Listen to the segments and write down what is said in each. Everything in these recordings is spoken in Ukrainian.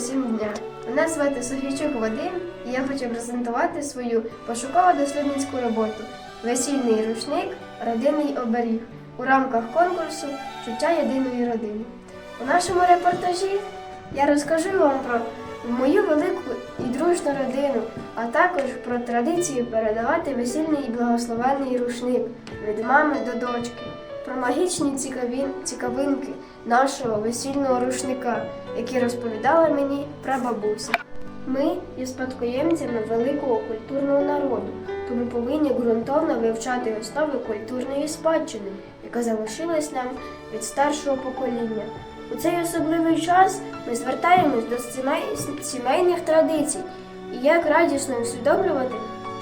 усім дня! Мене звати Софійчук Вадим, і я хочу презентувати свою пошуково-дослідницьку роботу Весільний рушник, родинний оберіг у рамках конкурсу Чуття єдиної родини. У нашому репортажі я розкажу вам про мою велику і дружну родину, а також про традицію передавати весільний і благословенний рушник від мами до дочки, про магічні цікаві- цікавинки нашого весільного рушника, які розповідала мені прабабуся. Ми є спадкоємцями великого культурного народу, тому повинні ґрунтовно вивчати основи культурної спадщини, яка залишилась нам від старшого покоління. У цей особливий час ми звертаємось до сімейних традицій і як радісно усвідомлювати,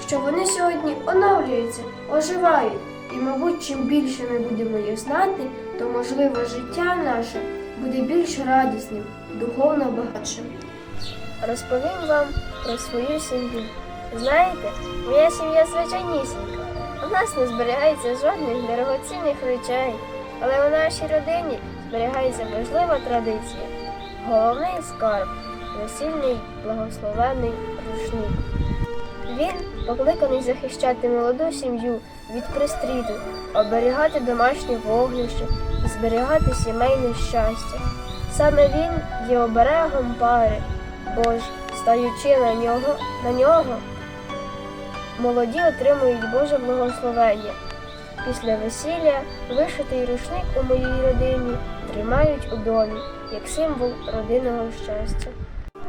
що вони сьогодні оновлюються, оживають. І, мабуть, чим більше ми будемо їх знати, то можливо життя наше буде більш радісним, духовно багатшим. Розповім вам про свою сім'ю. Знаєте, моя сім'я звичайнісінька. У нас не зберігається жодних дорогоцінних речей, але у нашій родині зберігається важлива традиція. Головний скарб весільний благословенний рушник. Він покликаний захищати молоду сім'ю від пристріту, оберігати домашнє вогнище і зберігати сімейне щастя. Саме він є оберегом пари, бо ж, стаючи на нього, на нього, молоді отримують Боже благословення. Після весілля вишитий рушник у моїй родині тримають у домі як символ родинного щастя.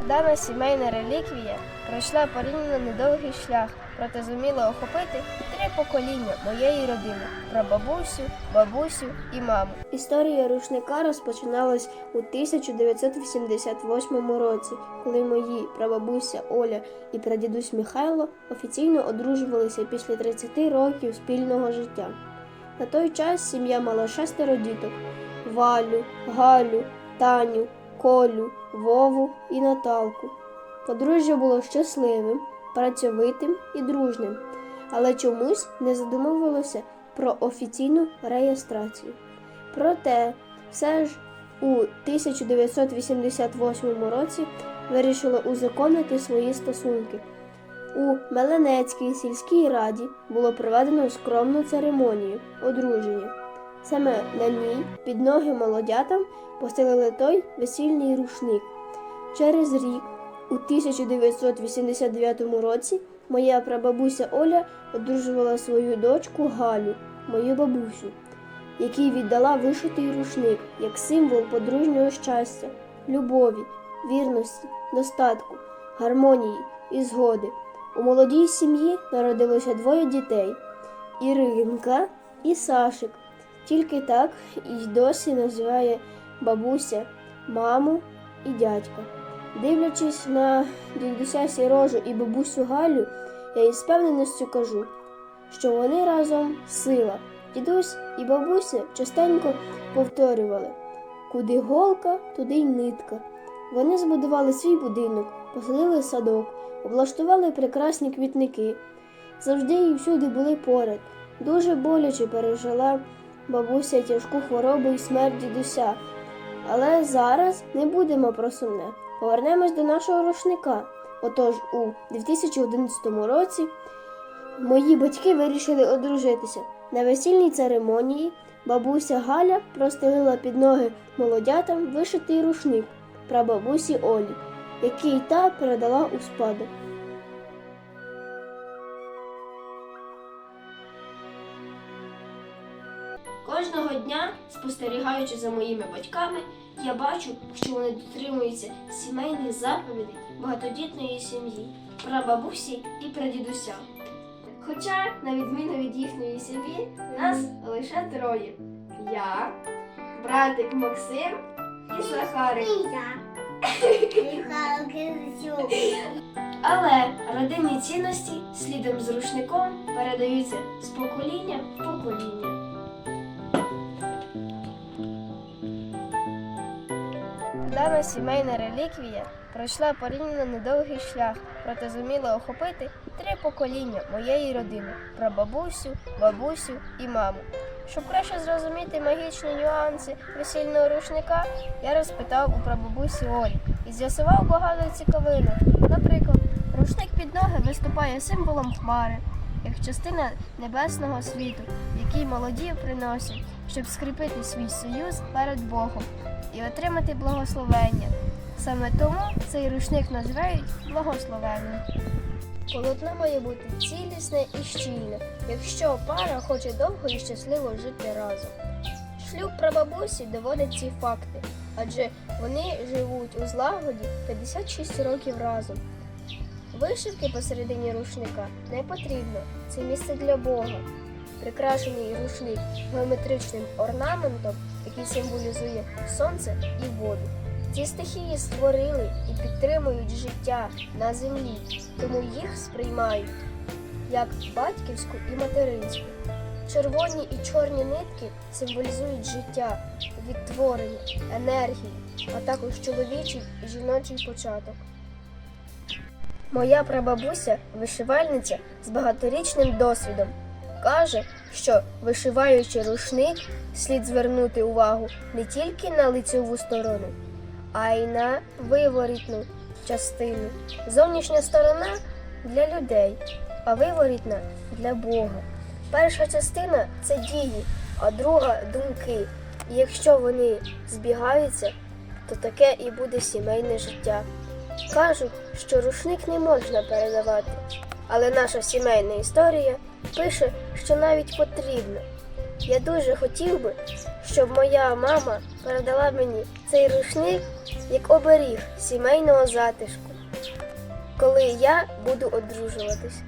Дана сімейна реліквія пройшла порівняно недовгий шлях, проте зуміла охопити три покоління моєї родини прабабусю, бабусю і маму. Історія рушника розпочиналась у 1988 році, коли мої прабабуся Оля і прадідусь Михайло офіційно одружувалися після 30 років спільного життя. На той час сім'я мала шестеро діток: Валю, Галю, Таню, Колю, Вову і Наталку. Подружжя було щасливим, працьовитим і дружним, але чомусь не задумувалося про офіційну реєстрацію. Проте, все ж у 1988 році вирішило узаконити свої стосунки. У Меленецькій сільській раді було проведено скромну церемонію одруження. Саме на ній під ноги молодятам постелили той весільний рушник. Через рік, у 1989 році, моя прабабуся Оля одружувала свою дочку Галю, мою бабусю, якій віддала вишитий рушник як символ подружнього щастя, любові, вірності, достатку, гармонії і згоди. У молодій сім'ї народилося двоє дітей Іринка і Сашик. Тільки так і досі називає бабуся, маму і дядька. Дивлячись на дідуся Сірожу і бабусю Галю, я із певненістю кажу, що вони разом сила. Дідусь і бабуся частенько повторювали куди голка, туди й нитка. Вони збудували свій будинок, посадили садок, облаштували прекрасні квітники. Завжди і всюди були поряд. Дуже боляче пережила бабуся тяжку хворобу і смерть дідуся. Але зараз не будемо про сумне. Повернемось до нашого рушника. Отож, у 2011 році мої батьки вирішили одружитися. На весільній церемонії бабуся Галя простелила під ноги молодятам вишитий рушник прабабусі Олі, який та передала у спадок. Спостерігаючи за моїми батьками, я бачу, що вони дотримуються сімейних заповідей багатодітної сім'ї, прабабусі і прадідуся. Хоча, на відміну від їхньої сім'ї, нас лише троє: я, братик Максим і Захарик. Але родинні цінності слідом з рушником передаються з покоління в покоління. Дана сімейна реліквія пройшла порівняно недовгий шлях, проте зуміла охопити три покоління моєї родини прабабусю, бабусю і маму. Щоб краще зрозуміти магічні нюанси весільного рушника, я розпитав у прабабусі Олі і з'ясував багато цікавинок. Наприклад, рушник під ноги виступає символом хмари, як частина небесного світу, який молоді приносять, щоб скріпити свій союз перед Богом і отримати благословення. Саме тому цей рушник називають благословенним. Полотно має бути цілісне і щільне, якщо пара хоче довго і щасливо жити разом. Шлюб прабабусі доводить ці факти, адже вони живуть у злагоді 56 років разом. Вишивки посередині рушника не потрібно, це місце для Бога. Прикрашений рушник геометричним орнаментом, який символізує сонце і воду. Ці стихії створили і підтримують життя на землі, тому їх сприймають як батьківську і материнську. Червоні і чорні нитки символізують життя, відтворення, енергію, а також чоловічий і жіночий початок. Моя прабабуся вишивальниця з багаторічним досвідом. Каже, що вишиваючи рушник, слід звернути увагу не тільки на лицьову сторону, а й на виворітну частину. Зовнішня сторона для людей, а виворітна для Бога. Перша частина це дії, а друга думки. І якщо вони збігаються, то таке і буде сімейне життя. Кажуть, що рушник не можна передавати, але наша сімейна історія пише, що навіть потрібно. Я дуже хотів би, щоб моя мама передала мені цей рушник як оберіг сімейного затишку, коли я буду одружуватись.